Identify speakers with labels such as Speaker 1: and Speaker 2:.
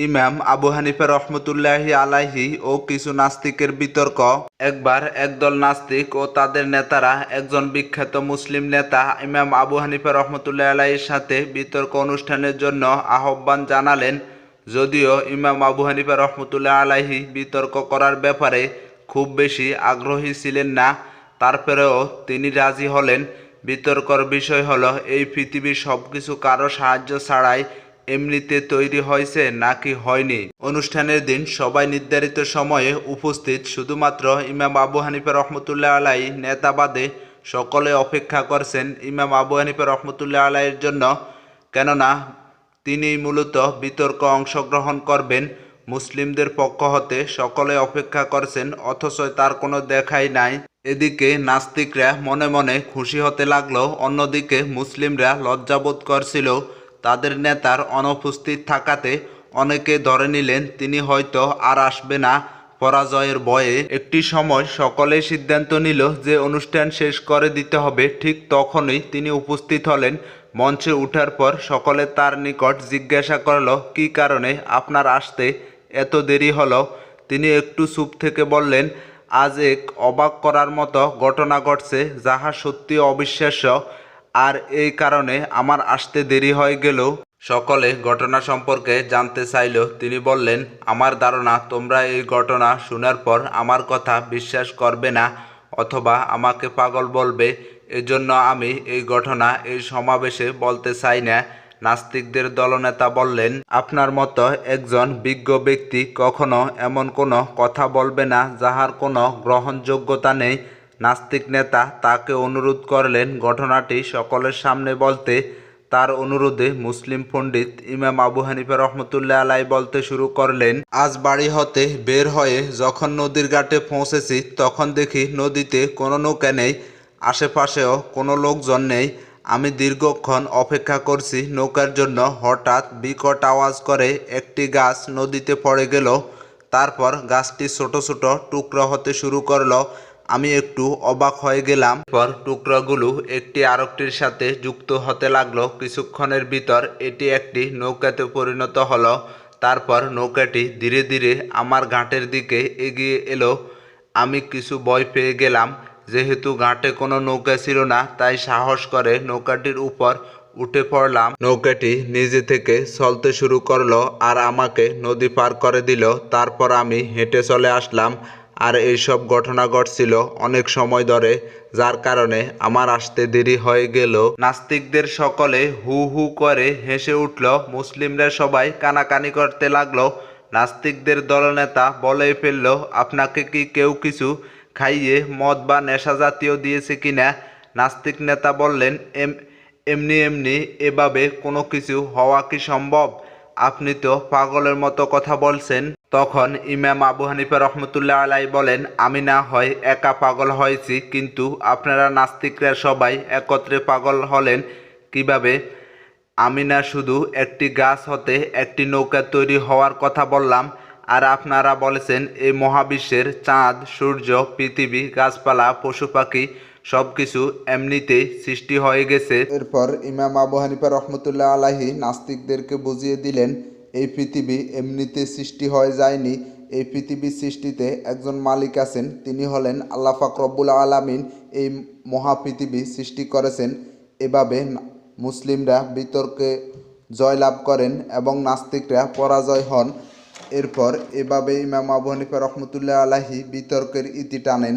Speaker 1: ইমাম আবু হানিফা রহমতুল্লাহি আলাহি ও কিছু নাস্তিকের বিতর্ক। একবার একদল নাস্তিক ও তাদের নেতারা একজন বিখ্যাত মুসলিম নেতা ইমাম আবু হানিফা রহমতুল্লাহ আলাহির সাথে বিতর্ক অনুষ্ঠানের জন্য আহ্বান জানালেন। যদিও ইমাম আবু হানিফা রহমতুল্লাহ আলাহি বিতর্ক করার ব্যাপারে খুব বেশি আগ্রহী ছিলেন না, তারপরেও তিনি রাজি হলেন। বিতর্কর বিষয় হলো, এই পৃথিবীর সবকিছু কারও সাহায্য ছাড়াই এমনিতে তৈরি হয়েছে নাকি হয়নি? অনুষ্ঠানের দিন সবাই নির্ধারিত সময়ে উপস্থিত, শুধুমাত্র ইমাম আবু হানিফা রহমতুল্লাহ আলাই নেতাবাদে সকলে অপেক্ষা করছেন ইমাম আবু হানিফা রহমতুল্লাহ আলাইয়ের জন্য। কেননা, তিনি মূলত বিতর্ক অংশগ্রহণ করবেন, মুসলিমদের পক্ষ হতে সকলে অপেক্ষা করছেন, অথচ তার কোনো দেখাই নাই। এদিকে নাস্তিকরা মনে মনে খুশি হতে লাগল, অন্যদিকে মুসলিমরা লজ্জাবোধ করছিল তাদের নেতার অনুপস্থিত থাকাতে অনেকে ধরে নিলেন তিনি হয়তো আর আসবে না। পরাজয়ের ভয়ে একটি সময় সকলেই সিদ্ধান্ত নিল যে অনুষ্ঠান শেষ করে দিতে হবে। ঠিক তখনই তিনি উপস্থিত হলেন। মঞ্চে উঠার পর সকলে তার নিকট জিজ্ঞাসা করল, কী কারণে আপনার আসতে এত দেরি হলো? তিনি একটু চুপ থেকে বললেন, আজ এক অবাক করার মতো ঘটনা ঘটছে, যাহা সত্যি অবিশ্বাস্য। আর এই কারণে আমার আসতে দেরি হয়ে গেল। সকলে ঘটনা সম্পর্কে জানতে চাইল। তিনি বললেন, আমার ধারণা, তোমরা এই ঘটনা শোনার পর আমার কথা বিশ্বাস করবে না, অথবা আমাকে পাগল বলবে। এজন্য আমি এই ঘটনা এই সমাবেশে বলতে চাই না। নাস্তিকদের দলনেতা বললেন, আপনার মতো একজন বিজ্ঞ ব্যক্তি কখনো এমন কোনো কথা বলবে না যাহার কোনো গ্রহণযোগ্যতা নেই। নাস্তিক নেতা তাকে অনুরোধ করলেন ঘটনাটি সকলের সামনে বলতে। তার অনুরোধে মুসলিম পণ্ডিত ইমাম আবু হানিফা রহমতুল্লাহ আলাই বলতে শুরু করলেন, আজ বাড়ি হতে বের হয়ে যখন নদীর ঘাটে পৌঁছেছি, তখন দেখি নদীতে কোনো নৌকা নেই, আশেপাশেও কোনো লোকজন নেই। আমি দীর্ঘক্ষণ অপেক্ষা করছি নৌকার জন্য। হঠাৎ বিকট আওয়াজ করে একটি গাছ নদীতে পড়ে গেল। তারপর গাছটি ছোট ছোট টুকরো হতে শুরু করল। আমি একটু অবাক হয়ে গেলাম। পর টুকরোগুলো একটি আরেকটির সাথে যুক্ত হতে লাগল। কিছুক্ষণের ভিতর এটি একটি নৌকাতে পরিণত হলো। তারপর নৌকাটি ধীরে ধীরে আমার ঘাটের দিকে এগিয়ে এলো। আমি কিছু ভয় পেয়ে গেলাম। যেহেতু ঘাটে কোনো নৌকা ছিল না, তাই সাহস করে নৌকাটির উপর উঠে পড়লাম। নৌকাটি নিজে থেকে চলতে শুরু করল আর আমাকে নদী পার করে দিল। তারপর আমি হেঁটে চলে আসলাম। আর এইসব ঘটনা ঘটছিল অনেক সময় ধরে, যার কারণে আমার আসতে দেরি হয়ে গেল। নাস্তিকদের সকলে হু হু করে হেসে উঠল, মুসলিমরা সবাই কানাকানি করতে লাগল। নাস্তিকদের দলনেতা বলে ফেলল, আপনাকে কি কেউ কিছু খাইয়ে মদ বা নেশা জাতীয় দিয়েছে কিনা নাস্তিক নেতা বললেন, এম, এমনি এমনি এভাবে কোনো কিছু হওয়া কি সম্ভব? আপনি তো পাগলের মতো কথা বলছেন। তখন ইমাম আবু হানিফা রহমতুল্লাহ আলাই বলেন, আমি না হয় একা পাগল হয়েছি, কিন্তু আপনারা নাস্তিকরা সবাই একত্রে পাগল হলেন কীভাবে? আমি না শুধু একটি গাছ হতে একটি নৌকা তৈরি হওয়ার কথা বললাম, আর আপনারা বলেছেন, এই মহাবিশ্বের চাঁদ, সূর্য, পৃথিবী, গাছপালা পশু পাখি সব কিছু এমনিতেই সৃষ্টি হয়ে গেছে। এরপর ইমাম আবু হানিফা রহমতুল্লাহ আলাহি নাস্তিকদেরকে বুঝিয়ে দিলেন এই পৃথিবী এমনিতে সৃষ্টি হয়ে যায়নি। এই পৃথিবীর সৃষ্টিতে একজন মালিক আছেন, তিনি হলেন আল্লাহ পাক রব্বুল আলামিন এই মহাপৃথিবী সৃষ্টি করেছেন। এভাবে মুসলিমরা বিতর্কে জয়লাভ করেন এবং নাস্তিকরা পরাজয় হন। এরপর এভাবে ইমাম আবু হানিফা রহমতুল্লাহ আলাহি বিতর্কের ইতি টানেন।